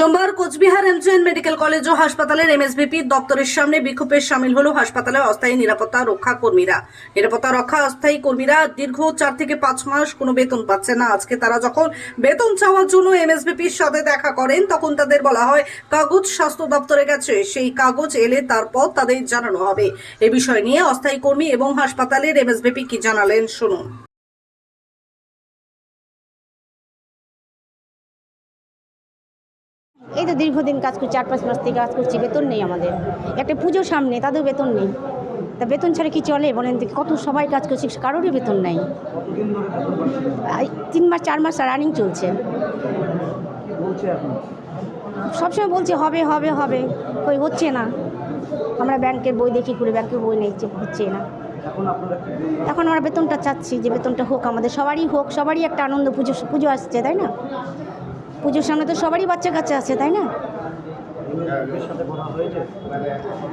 সোমবার Cooch Behar MJN medical college ও হাসপাতালের এমএসবিপি দপ্তরের সামনে বিক্ষোভে সামিল হলো হাসপাতালের অস্থায়ী নিরাপত্তা রক্ষা কর্মীরা। নিরাপত্তা রক্ষা অস্থায়ী কর্মীরা দীর্ঘ চার থেকে পাঁচ মাস কোনো বেতন পাচ্ছে না। আজকে তারা যখন বেতন চাওয়ার জন্য এমএসবিপির সাথে দেখা করেন, তখন তাদের বলা হয়, কাগজ স্বাস্থ্য দপ্তরে গেছে, সেই কাগজ এলে তারপর তাদের জানানো হবে। এ বিষয় নিয়ে অস্থায়ী কর্মী এবং হাসপাতালের এমএসবিপি কি জানালেন, শুনুন। তো দীর্ঘদিন কাজ করছি, চার পাঁচ মাস থেকে কাজ করছি, বেতন নেই আমাদের। একটা পুজো সামনে তাদের বেতন নেই। তা বেতন ছাড়া কি চলে? বলেন? কত সবাই কাজ করছি, কারোরই বেতন নেই। তিন মাস, চার মাস রানিং চলছে। সবসময় বলছে, হবে হবে হবে। কই, হচ্ছে না। আমরা ব্যাংকের বই দেখি করে ব্যাংকের বই নেই হচ্ছে না। এখন আমরা বেতনটা চাচ্ছি, যে বেতনটা হোক, আমাদের সবারই হোক, সবারই একটা আনন্দ, পুজো পুজো আসছে, তাই না? পুজোর সামনে তো সবারই বাচ্চা কাচ্চা আছে, তাই না?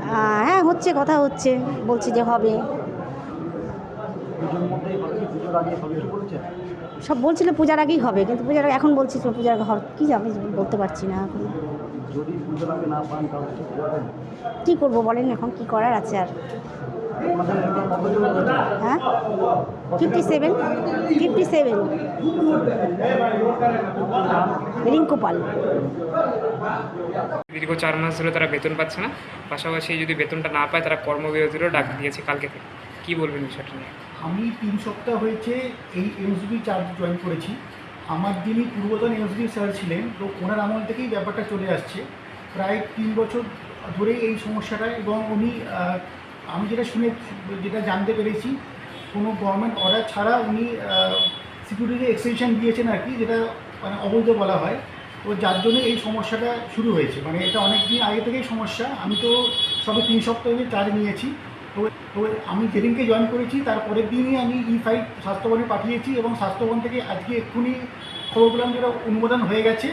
হ্যাঁ হচ্ছে, কথা হচ্ছে, বলছি যে হবে। সব বলছিল পূজার আগেই হবে, কিন্তু পূজার এখন বলছি পূজার হবে, কী যাবে বলতে পারছি না এখন। কী করব বলেন এখন, কি করার আছে আর? Fifty seven fifty seven Rinku Pal দীর্ঘ চার মাস ধরে তারা বেতন পাচ্ছে না। পাশাপাশি যদি বেতনটা না পায় তারা কর্মবিরতিরও ডাক দিয়েছে কালকে থেকে। কী বলবেন বিষয়টা নিয়ে? আমি তিন সপ্তাহ হয়েছে এই এমএসবি চার্জ জয়েন করেছি। আমার যিনি পূর্বতন এমএসবি স্যার ছিলেন তো ওনার আমল থেকেই ব্যাপারটা চলে আসছে। প্রায় তিন বছর ধরেই এই সমস্যাটা এবং উনি আমি যেটা শুনে যেটা জানতে পেরেছি কোনো গভর্নমেন্ট অর্ডার ছাড়া উনি সিকিউরিটি এক্সটেনশন দিয়েছেন আর কি, যেটা মানে অবৈধ বলা হয়। তো যার জন্য এই সমস্যাটা শুরু হয়েছে। মানে এটা অনেক দিন আগে থেকেই সমস্যা। আমি তো সবে তিন সপ্তাহ চার্জ নিয়েছি। তো তো আমি যেদিনকে জয়েন করেছি তারপরের দিনই আমি ই ফাইল স্বাস্থ্যবনে পাঠিয়েছি এবং স্বাস্থ্যবন থেকে আজকে এক্ষুনি খবর পেলাম যেটা অনুমোদন হয়ে গেছে।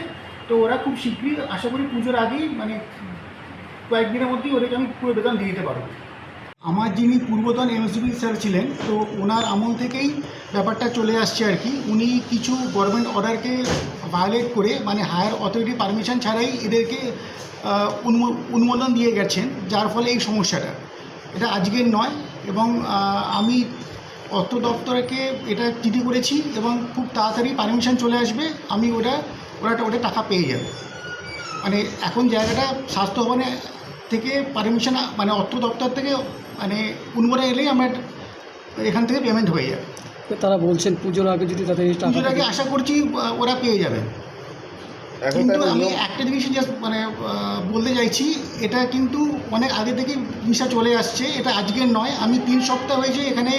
তো ওরা খুব শীঘ্রই, আশা করি পুজোর আগেই মানে কয়েকদিনের মধ্যেই ওদেরকে আমি পুরো বেতন দিয়ে দিতে পারব। আমার যিনি পূর্বতন এমএসবি স্যার ছিলেন, তো ওনার আমল থেকেই ব্যাপারটা চলে আসছে আর কি। উনি কিছু গভর্নমেন্ট অর্ডারকে ভায়োলেট করে মানে হায়ার অথরিটি পারমিশন ছাড়াই এদেরকে অনুমোদন দিয়ে গেছেন, যার ফলে এই সমস্যাটা। এটা আজকের নয় এবং আমি অর্থ দপ্তরকে এটা চিঠি করেছি এবং খুব তাড়াতাড়ি পারমিশন চলে আসবে, আমি ওটা ওরা ওটা টাকা পেয়ে যাবে। মানে এখন জায়গাটা স্বাস্থ্য ভবনে থেকে পারমিশন মানে অর্থ দপ্তর থেকে মানে অনুমোদন এলেই আমার এখান থেকে পেমেন্ট হয়ে যাবে তো তারা বলছেন পুজোর আগে যদি তাদের পুজোর আগে আশা করছি ওরা পেয়ে যাবে। কিন্তু আমি একটা জিনিস জাস্ট মানে বলতে চাইছি এটা কিন্তু অনেক আগে থেকে জিনিসটা চলে আসছে এটা আজকের নয়। আমি তিন সপ্তাহ হয়েছে এখানে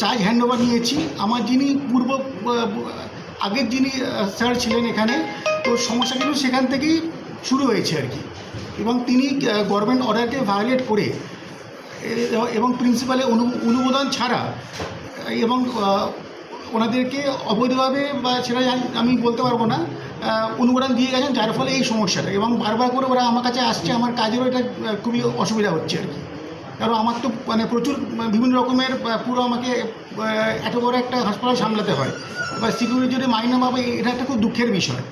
চার্জ হ্যান্ডওভার নিয়েছি। আমার যিনি পূর্ব আগের যিনি স্যার ছিলেন এখানে তো সমস্যা কিন্তু সেখান থেকেই শুরু হয়েছে আর কি। এবং তিনি গভর্নমেন্ট অর্ডারকে ভায়োলেট করে এবং প্রিন্সিপালের অনু, অনুমোদন ছাড়া, এবং ওনাদেরকে অবৈধভাবে বা সেটা আমি বলতে পারব না অনুমোদন দিয়ে গেছেন, যার ফলে এই সমস্যাটা। এবং বারবার করে ওরা আমার কাছে আসছে, আমার কাজেরও এটা খুবই অসুবিধা হচ্ছে আর কি। কারণ আমার তো মানে প্রচুর বিভিন্ন রকমের পুরো আমাকে এত বড় একটা হাসপাতাল সামলাতে হয়। বা সিকিউরিটি মাইনে পাবে এটা একটা খুব দুঃখের বিষয়।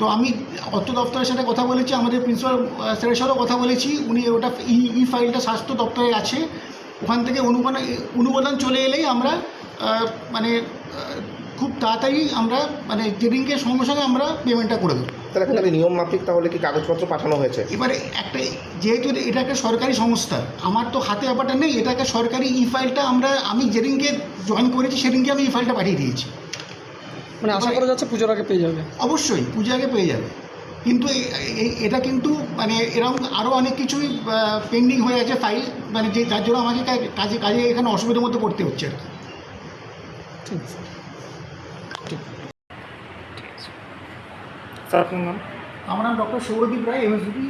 তো আমি অর্থ দপ্তরের সাথে কথা বলেছি আমাদের প্রিন্সিপাল স্যারের সাথেও কথা বলেছি। উনি ওটা ই ই ফাইলটা স্বাস্থ্য দপ্তরে আছে। ওখান থেকে অনুমোদন অনুমোদন চলে এলেই আমরা মানে খুব তাড়াতাড়ি আমরা মানে যেদিনকে সঙ্গে সঙ্গে আমরা পেমেন্টটা করে দেবো। তাহলে এখন আমি নিয়ম মাফিক তাহলে কি কাগজপত্র পাঠানো হয়েছে? এবারে একটা যেহেতু এটা একটা সরকারি সংস্থা আমার তো হাতে ব্যাপারটা নেই এটা একটা সরকারি ই ফাইলটা আমরা আমি যেদিনকে জয়েন করেছি সেদিনকে আমি ই ফাইলটা পাঠিয়ে দিয়েছি। মানে আশা করা যাচ্ছে পুজোর আগে পেয়ে যাবে। অবশ্যই পুজো আগে পেয়ে যাবে। কিন্তু এটা কিন্তু মানে এরকম আরও অনেক কিছুই পেন্ডিং হয়ে আছে ফাইল মানে যে যার জন্য আমাকে কাজে কাজে এখানে অসুবিধার মধ্যে পড়তে হচ্ছে আর কি। ঠিক আছে। স্যার আপনার নাম? আমার নাম doctor Souradip Roy MSV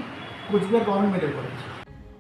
Coochbehar government medical college